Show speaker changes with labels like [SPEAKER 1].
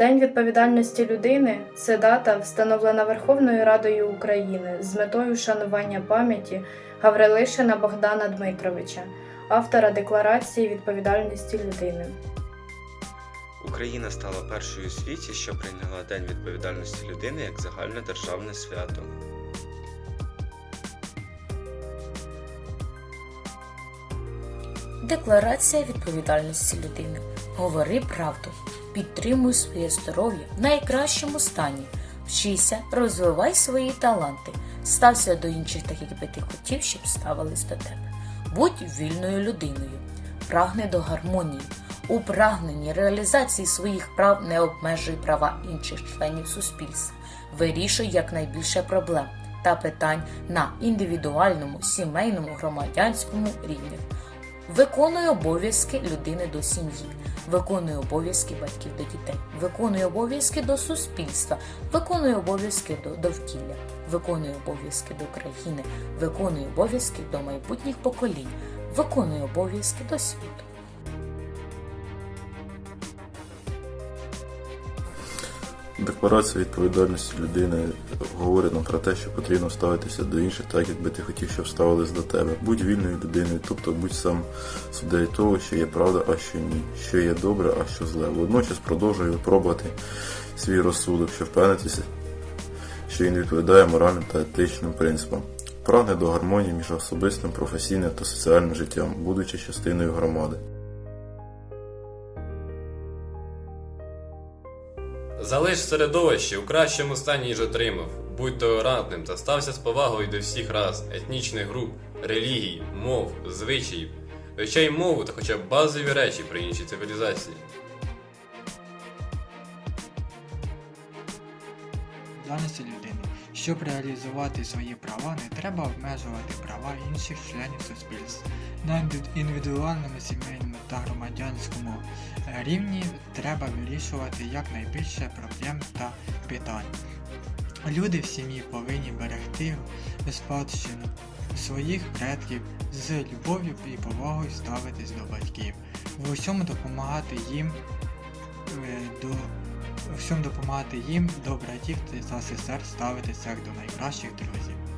[SPEAKER 1] День відповідальності людини це дата, встановлена Верховною Радою України з метою вшанування пам'яті Гаврилишина Богдана Дмитровича, автора Декларації відповідальності людини.
[SPEAKER 2] Україна стала першою у світі, що прийняла День відповідальності людини як загальне державне свято.
[SPEAKER 3] Декларація відповідальності людини. Говори правду. Підтримуй своє здоров'я в найкращому стані. Вчися, розвивай свої таланти. Стався до інших так, якби ти хотів, щоб ставились до тебе. Будь вільною людиною. Прагни до гармонії. У прагненні реалізації своїх прав не обмежуй права інших членів суспільства. Вирішуй якнайбільше проблем та питань на індивідуальному, сімейному, громадянському рівнях. Виконує обов'язки людини до сім'ї, виконує обов'язки батьків до дітей, виконує обов'язки до суспільства, виконує обов'язки до довкілля, виконує обов'язки до країни, виконує обов'язки до майбутніх поколінь, виконує обов'язки до світу.
[SPEAKER 4] Декларація відповідальності людини говорить нам про те, що потрібно ставитися до інших, так якби ти хотів, щоб ставились до тебе. Будь вільною людиною, тобто будь сам суддею того, що є правда, а що ні, що є добре, а що зле. Водночас продовжуй випробувати свій розсудок, щоб впевнитися, що він відповідає моральним та етичним принципам. Прагне до гармонії між особистим, професійним та соціальним життям, будучи частиною громади.
[SPEAKER 5] Залиш середовище у кращому стані, ніж отримав. Будь толерантним та стався з повагою до всіх рас, етнічних груп, релігій, мов, звичаїв. Вивчай мову та хоча б базові речі при іншій цивілізації.
[SPEAKER 6] Даності людини. Щоб реалізувати свої права, не треба обмежувати права інших членів суспільства. На індивідуальному, сімейному та громадянському е, рівні треба вирішувати якнайбільше проблем та питань. Люди в сім'ї повинні берегти спадщину своїх предків з любов'ю і повагою ставитись до батьків, в усьому допомагати їм е, до всьому допомагати їм, добре ті, хто та СССР ставитися як до найкращих друзів.